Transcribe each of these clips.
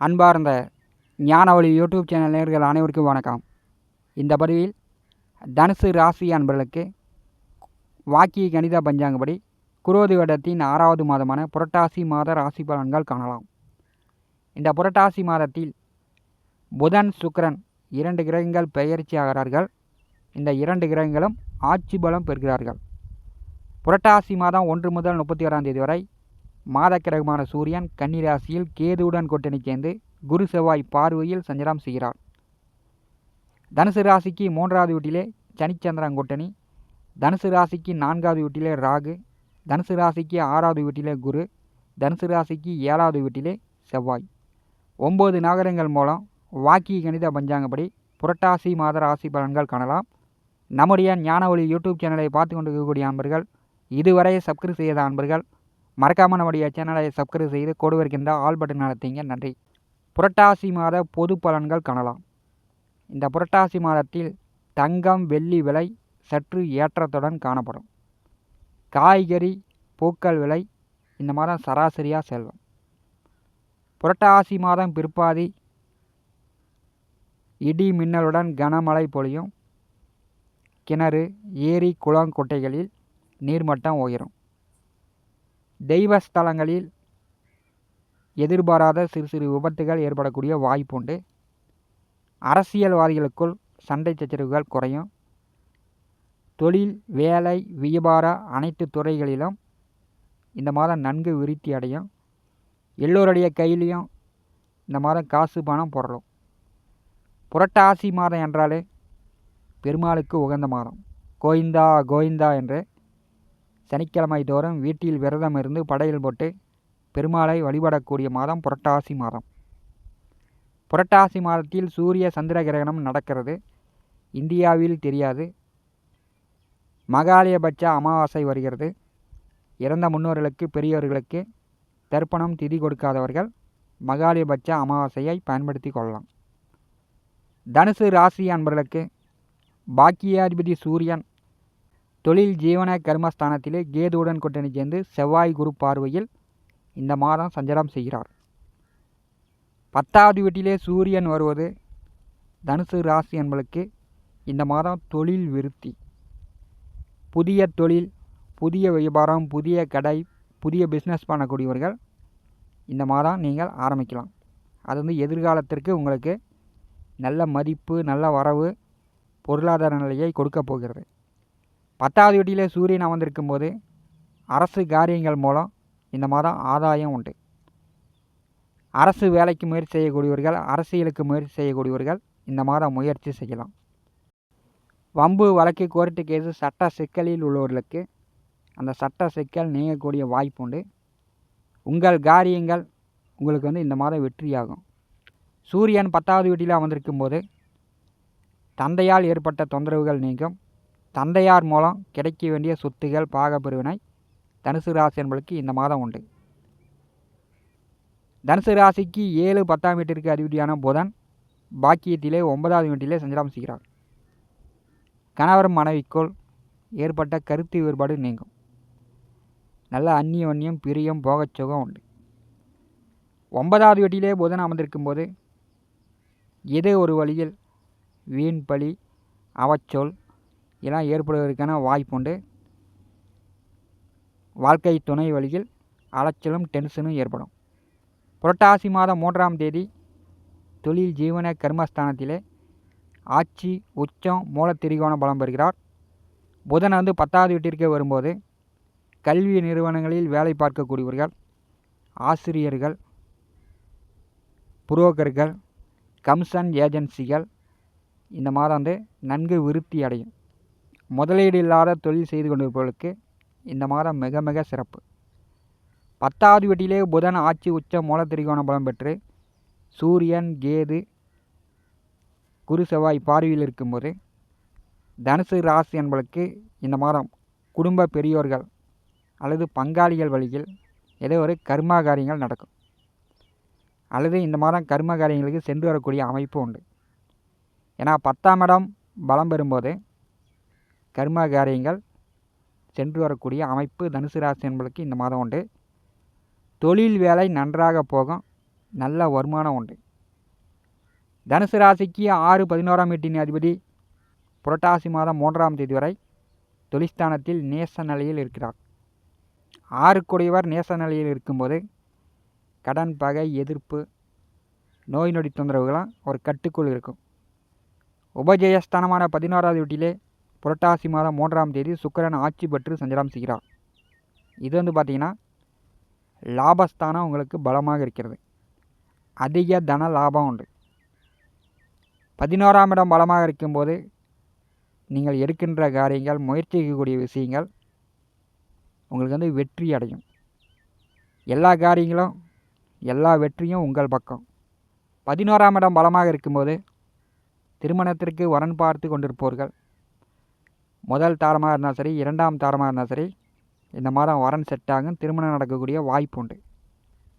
அன்பார்ந்த ஞானவழி YouTube channel நேர்கள் அனைவருக்கும் வணக்கம். இந்த பதிவில் தனுசு ராசி அன்பர்களுக்கு வாக்கிய கணித பஞ்சாங்கப்படி குரோதி வருடத்தின் ஆறாவது மாதமான புரட்டாசி மாத ராசி பலன்கள் காணலாம். இந்த புரட்டாசி மாதத்தில் புதன் சுக்கரன் இரண்டு கிரகங்கள் பெயர்ச்சி ஆகிறார்கள். இந்த இரண்டு கிரகங்களும் ஆட்சி பலம் பெறுகிறார்கள். புரட்டாசி மாதம் ஒன்று முதல் முப்பத்தி ஓராம் தேதி வரை மாதக்கிரகமான சூரியன் கன்னிராசியில் கேதுவுடன் கூட்டணி சேர்ந்து குரு செவ்வாய் பார்வையில் சஞ்சரம் செய்கிறார். தனுசு ராசிக்கு மூன்றாவது வீட்டிலே சனிச்சந்திரன் கூட்டணி. தனுசு ராசிக்கு நான்காவது வீட்டிலே ராகு. தனுசு ராசிக்கு ஆறாவது வீட்டிலே குரு. தனுசு ராசிக்கு ஏழாவது வீட்டிலே செவ்வாய். ஒம்பது நகரங்கள் மூலம் வாக்கிய கணித பஞ்சாங்கப்படி புரட்டாசி மாத ராசி பலன்கள் காணலாம். நம்முடைய ஞானவழி யூடியூப் சேனலை பார்த்து கொண்டு இருக்கக்கூடிய அன்பர்கள் இதுவரை சப்ஸ்கிரைப் செய்யாத அன்பர்கள் மறக்காமல் நம்முடைய சேனலை சப்ஸ்கிரைப் செய்து கொடு வருகின்ற ஆல் பட்டன் நடத்தீங்க நன்றி. புரட்டாசி மாத பொது பலன்கள் காணலாம். இந்த புரட்டாசி மாதத்தில் தங்கம் வெள்ளி விலை சற்று ஏற்றத்துடன் காணப்படும். காய்கறி பூக்கள் விலை இந்த மாதம் சராசரியாக செல்வம் புரட்டாசி மாதம் பிற்பாதி இடி மின்னலுடன் கனமழை பொழியும். கிணறு ஏரி குளம் குட்டைகளில் நீர்மட்டம் உயரும். தெய்வ ஸ்தலங்களில் எதிர்பாராத சிறு சிறு விபத்துகள் ஏற்படக்கூடிய வாய்ப்புண்டு அரசியல்வாதிகளுக்குள் சண்டை சச்சரவுகள் குறையும். தொழில் வேலை வியாபார அனைத்து துறைகளிலும் இந்த மாதம் நன்கு விருத்தி அடையும். எல்லோருடைய கையிலையும் இந்த மாதம் காசு பணம் புரளும். புரட்டாசி மாதம் என்றாலே பெருமாளுக்கு உகந்த மாதம். கோவிந்தா கோவிந்தா என்று சனிக்கிழமை தோறும் வீட்டில் விரதம் இருந்து படையல் போட்டு பெருமாளை வழிபடக்கூடிய மாதம் புரட்டாசி மாதம். புரட்டாசி மாதத்தில் சூரிய சந்திர கிரகணம் நடக்கிறது. இந்தியாவில் தெரியாது. மகாலயபட்ச அமாவாசை வருகிறது. இறந்த முன்னோர்களுக்கு பெரியவர்களுக்கு தர்ப்பணம் திதி கொடுக்காதவர்கள் மகாலயபட்ச அமாவாசையை பயன்படுத்தி கொள்ளலாம். தனுசு ராசி அன்பர்களுக்கு பாக்கியாதிபதி சூரியன் தொழில் ஜீவன கர்மஸ்தானத்திலே கேதுவுடன் கூட்டணி சேர்ந்து செவ்வாய் குரு பார்வையில் இந்த மாதம் சஞ்சாரம் செய்கிறார். பத்தாவது வீட்டிலே சூரியன் வருவது தனுசு ராசி என்பளுக்கு இந்த மாதம் தொழில் விருத்தி. புதிய தொழில் புதிய வியாபாரம் புதிய கடை புதிய பிஸ்னஸ் பண்ணக்கூடியவர்கள் இந்த மாதம் நீங்கள் ஆரம்பிக்கலாம். அது வந்து எதிர்காலத்திற்கு உங்களுக்கு நல்ல மதிப்பு நல்ல வரவு பொருளாதார நிலையை கொடுக்க போகிறது. பத்தாவது வீட்டிலே சூரியன் அமர்ந்திருக்கும் போது அரசு காரியங்கள் மூலம் இந்த மாதம் ஆதாயம் உண்டு. அரசு வேலைக்கு முயற்சி செய்யக்கூடியவர்கள் அரசியலுக்கு முயற்சி செய்யக்கூடியவர்கள் இந்த மாதம் முயற்சி செய்யலாம். வம்பு வழக்கு கோர்ட்டு கேஸு சட்ட சிக்கலில் உள்ளவர்களுக்கு அந்த சட்ட சிக்கல் நீங்கக்கூடிய வாய்ப்பு உண்டு. உங்கள் காரியங்கள் உங்களுக்கு வந்து இந்த மாதம் வெற்றியாகும். சூரியன் பத்தாவது வீட்டில் அமர்ந்திருக்கும் போது தந்தையால் ஏற்பட்ட தொந்தரவுகள் நீங்கும். தந்தையார் மூலம் கிடைக்க வேண்டிய சொத்துகள் பாகப்பிரிவினை தனுசு ராசி என்பதற்கு இந்த மாதம் உண்டு. தனுசு ராசிக்கு ஏழு பத்தாம் வீட்டிற்கு அதிபதியான புதன் பாக்கியத்திலே ஒன்பதாவது வீட்டிலே சஞ்சலம் செய்கிறார். கணவர் மனைவிக்குள் ஏற்பட்ட கருத்து வேறுபாடு நீங்கும். நல்ல அந்நியோன்யம் பிரியம் போகச்சுகம் உண்டு. ஒன்பதாவது வீட்டிலே புதன் அமர்ந்திருக்கும் போது ஏதோ ஒரு வழியில் வீண் பழி அவச்சொல் இதெல்லாம் ஏற்படுவதற்கான வாய்ப்புண்டு வாழ்க்கை துணை வழியில் அலைச்சலும் டென்ஷனும் ஏற்படும். புரட்டாசி மாதம் மூன்றாம் தேதி தொழில் ஜீவன கர்மஸ்தானத்திலே ஆட்சி உச்சம் மூலத்திரிகோண பலம் பெறுகிறார். புதன் வந்து பத்தாவது வீட்டிற்கே வரும்போது கல்வி நிறுவனங்களில் வேலை பார்க்கக்கூடியவர்கள் ஆசிரியர்கள் புரோக்கர்கள் கம்சன் ஏஜென்சிகள் இந்த மாதம் வந்து நன்கு விருத்தி அடையும். முதலீடு இல்லாத தொழில் செய்து கொண்டிருப்பவர்களுக்கு இந்த மாதம் மிக மிக சிறப்பு. பத்தாவது வீட்டிலே புதன் ஆட்சி உச்ச மூல திரிகோணம் பலம் பெற்று சூரியன் கேது குரு செவ்வாய் பார்வையில் இருக்கும்போது தனுசு ராசி என்பதற்கு இந்த மாதம் குடும்ப பெரியோர்கள் அல்லது பங்காளிகள் வழியில் ஏதோ ஒரு கர்மா காரியங்கள் நடக்கும். அல்லது இந்த மாதம் கர்ம காரியங்களுக்கு சென்று வரக்கூடிய அமைப்பு உண்டு. ஏன்னா பத்தாம் இடம் பலம் பெறும்போது கர்ம காரியங்கள் சென்று வரக்கூடிய அமைப்பு தனுசு ராசி என்பதற்கு இந்த மாதம் உண்டு. தொழில் வேலை நன்றாக போகும். நல்ல வருமானம் உண்டு. தனுசு ராசிக்கு ஆறு பதினோராம் வீட்டின் அதிபதி புரட்டாசி மாதம் மூன்றாம் தேதி வரை தொழிற்ஸ்தானத்தில் நேச நிலையில் இருக்கிறார். ஆறுக்குடையவர் நேச நிலையில் இருக்கும்போது கடன் பகை எதிர்ப்பு நோய் நொடி தொந்தரவுகளாம் ஒரு கட்டுக்குள் இருக்கும். உபஜயஸ்தானமான பதினோராவது வீட்டிலே புரட்டாசி மாதம் மூன்றாம் தேதி சுக்கரன் ஆட்சி பெற்று சஞ்சலம் செய்கிறார். இது வந்து பார்த்திங்கன்னா லாபஸ்தானம் உங்களுக்கு பலமாக இருக்கிறது. அதிக தன லாபம் உண்டு. பதினோராம் இடம் பலமாக இருக்கும்போது நீங்கள் எடுக்கின்ற காரியங்கள் முயற்சிக்கக்கூடிய விஷயங்கள் உங்களுக்கு வந்து வெற்றி அடையும். எல்லா காரியங்களும் எல்லா வெற்றியும் உங்கள் பக்கம். பதினோராம் இடம் பலமாக இருக்கும்போது திருமணத்திற்கு வரன் பார்த்து கொண்டிருப்பவர்கள் முதல் தாரமாக இருந்தால் சரி இரண்டாம் தாரமாக இருந்தால் சரி இந்த மாதம் வரன் செட் ஆகும் திருமணம் நடக்கக்கூடிய வாய்ப்பு உண்டு.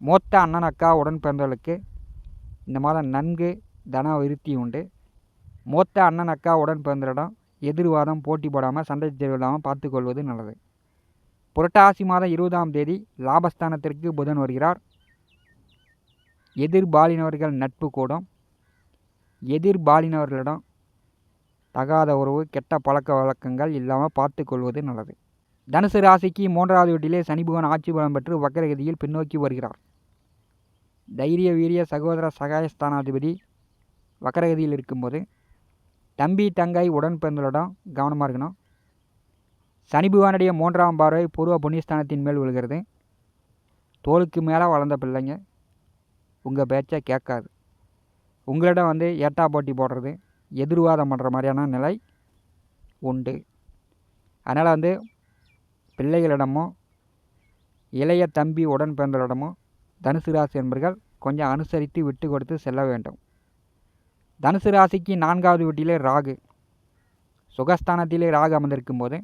மூத்த அண்ணன் அக்கா உடன் பிறந்தவர்களுக்கு இந்த மாதம் நன்கு தன விருத்தி உண்டு. மூத்த அண்ணன் அக்கா உடன் பிறந்தவரிடம் எதிர்வாதம் போட்டி போடாமல் சண்டை தெரிவில்லாமல் பார்த்துக்கொள்வது நல்லது. புரட்டாசி மாதம் இருபதாம் தேதி லாபஸ்தானத்திற்கு புதன் வருகிறார். எதிர்பாலினவர்கள் நட்பு கூடும். எதிர்பாலினவர்களிடம் தகாத உறவு கெட்ட பழக்க வழக்கங்கள் இல்லாமல் பார்த்து கொள்வது நல்லது. தனுசு ராசிக்கு மூன்றாவது வீட்டிலே சனி ஆட்சி பலம் பெற்று வக்கரகதியில் பின்னோக்கி வருகிறார். தைரிய வீரிய சகோதர சகாயஸ்தானாதிபதி வக்கரகதியில் இருக்கும்போது தம்பி தங்கை உடன் பிறந்தவரிடம் கவனமாக இருக்கணும். சனி பகவானுடைய மூன்றாம் பார்வை பூர்வ புண்ணியஸ்தானத்தின் மேல் விழுகிறது. தோளுக்கு மேலே வளர்ந்த பிள்ளைங்க உங்கள் பேச்சை கேட்காது. உங்களிடம் வந்து ஏட்டா போட்டி போடுறது எதிர்வாதம் பண்ணுற மாதிரியான நிலை உண்டு. அதனால் வந்து பிள்ளைகளிடமோ இளைய தம்பி உடன் பிறந்தவரிடமோ தனுசு ராசி என்பர்கள் கொஞ்சம் அனுசரித்து விட்டு கொடுத்து செல்ல வேண்டும். தனுசு ராசிக்கு நான்காவது வீட்டிலே ராகு. சுகஸ்தானத்திலே ராகு அமர்ந்திருக்கும் போது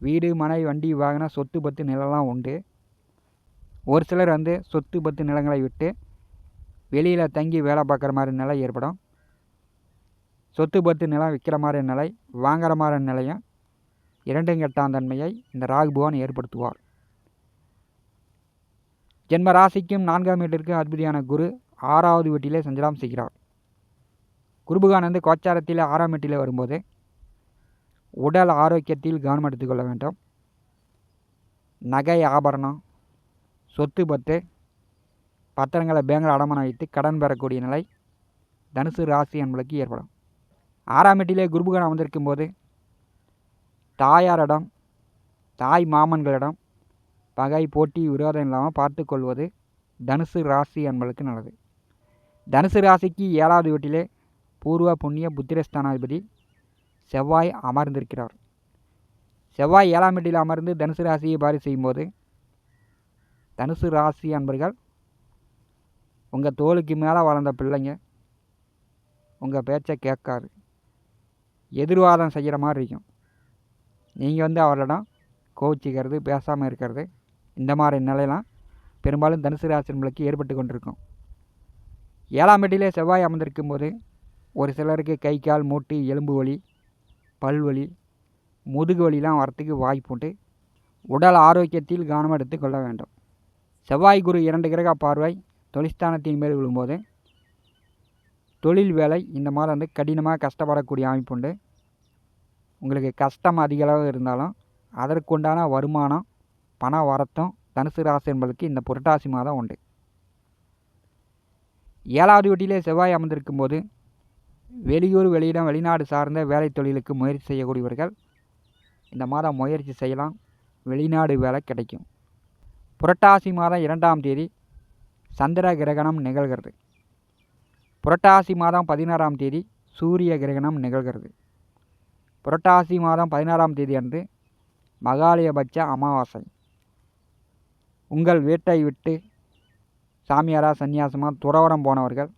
வீடு மனை வண்டி வாகன சொத்து பத்து நிலம்லாம் உண்டு. ஒரு சிலர் வந்து சொத்து பத்து நிலங்களை விட்டு வெளியில் தங்கி வேலை பார்க்குற மாதிரி நிலை ஏற்படும். சொத்து பத்து நிலம் விற்கிற மாதிரி நிலை வாங்குற மாதிரி நிலையும் இரண்டும் கெட்டான் தன்மையை இந்த ராகு பகவான் ஏற்படுத்துவார். ஜென்ம ராசிக்கும் நான்காம் வீட்டிற்கும் அதிபதியான குரு ஆறாவது வீட்டிலே சஞ்சலம் செய்கிறார். குருபகான் வந்து கோச்சாரத்தில் ஆறாம் வீட்டிலே வரும்போது உடல் ஆரோக்கியத்தில் கவனம் எடுத்துக்கொள்ள வேண்டும். நகை ஆபரணம் சொத்து பத்து பத்திரங்களை பேங்கில் அடமானம் வைத்து கடன் பெறக்கூடிய நிலை தனுசு ராசி என்பளுக்கு ஏற்படும். ஆறாம் எட்டிலே குருபகான் அமர்ந்திருக்கும் போது தாயாரிடம் தாய் மாமன்களிடம் பகை போட்டி விரோதம் இல்லாமல் பார்த்து கொள்வது தனுசு ராசி என்பதற்கு நல்லது. தனுசு ராசிக்கு ஏழாவது வீட்டிலே பூர்வ புண்ணிய புத்திரஸ்தானாதிபதி செவ்வாய் அமர்ந்திருக்கிறார். செவ்வாய் ஏழாம் வீட்டில் அமர்ந்து தனுசு ராசியை பாரி செய்யும்போது தனுசு ராசி அன்பர்கள் உங்கள் தோளுக்கு மேலே வளர்ந்த பிள்ளைங்க உங்கள் பேச்சை கேட்காது. எதிர்வாதம் செய்கிற மாதிரி இருக்கும். நீங்கள் வந்து அவர்களிடம் கோவிச்சிக்கிறது பேசாமல் இருக்கிறது இந்த மாதிரி நிலையெல்லாம் பெரும்பாலும் தனுசு ராசினர்களுக்கு ஏற்பட்டு கொண்டிருக்கும். ஏழாம் வீட்டிலே செவ்வாய் அமர்ந்திருக்கும் போது ஒரு சிலருக்கு கை கால் மூட்டு எலும்பு வலி பல்வலி முதுகு வலிலாம் வரத்துக்கு வாய்ப்புண்டு உடல் ஆரோக்கியத்தில் கவனம் எடுத்து கொள்ள வேண்டும். செவ்வாய் குரு இரண்டு கிரக பார்வை தொழிற்ஸ்தானத்தின் மேல் விழும்போது தொழில் வேலை இந்த மாதிரி வந்து கடினமாக கஷ்டப்படக்கூடிய அமைப்பு உண்டு. உங்களுக்கு கஷ்டம் அதிகளவு இருந்தாலும் அதற்குண்டான வருமானம் பண வரத்தும் தனுசு ராசி என்பதற்கு இந்த புரட்டாசி மாதம் உண்டு. ஏழாவது வீட்டிலே செவ்வாய் அமர்ந்திருக்கும் போது வெளியூர் வெளியிடம் வெளிநாடு சார்ந்த வேலை தொழிலுக்கு முயற்சி செய்யக்கூடியவர்கள் இந்த மாதம் முயற்சி செய்யலாம். வெளிநாடு வேலை கிடைக்கும். புரட்டாசி மாதம் இரண்டாம் தேதி சந்திர கிரகணம் நிகழ்கிறது. புரட்டாசி மாதம் பதினாறாம் தேதி சூரிய கிரகணம் நிகழ்கிறது. புரட்டாசி மாதம் பதினாறாம் தேதி அன்று மகாலயபட்ச அமாவாசை. உங்கள் வீட்டை விட்டு சாமியாராக சன்னியாசமாக துறவரம் போனவர்கள்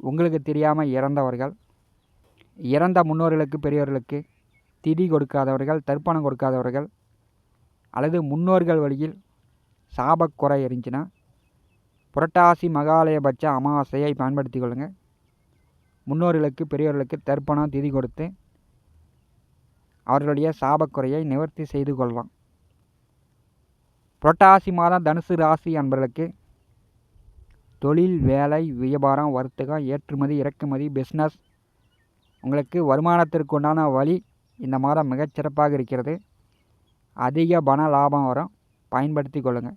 உங்களுக்கு தெரியாமல் இறந்தவர்கள் இறந்த முன்னோர்களுக்கு பெரியவர்களுக்கு திதி கொடுக்காதவர்கள் தர்ப்பணம் கொடுக்காதவர்கள் அல்லது முன்னோர்கள் வழியில் சாபக்குறை இருந்துச்சுன்னா புரட்டாசி மகாலயபட்ச அமாவாசையை பயன்படுத்தி கொள்ளுங்கள் முன்னோர்களுக்கு பெரியோர்களுக்கு தர்ப்பணம் திதி கொடுத்து அவர்களுடைய சாபக்குறையை நிவர்த்தி செய்து கொள்ளலாம். புரட்டாசி மாதம் தனுசு ராசி என்பவர்களுக்கு தொழில் வேலை வியாபாரம் வர்த்தகம் ஏற்றுமதி இறக்குமதி பிஸ்னஸ் உங்களுக்கு வருமானத்திற்கு உண்டான வழி இந்த மாதம் மிகச்சிறப்பாக இருக்கிறது. அதிக பண லாபம் வரும். பயன்படுத்தி கொள்ளுங்கள்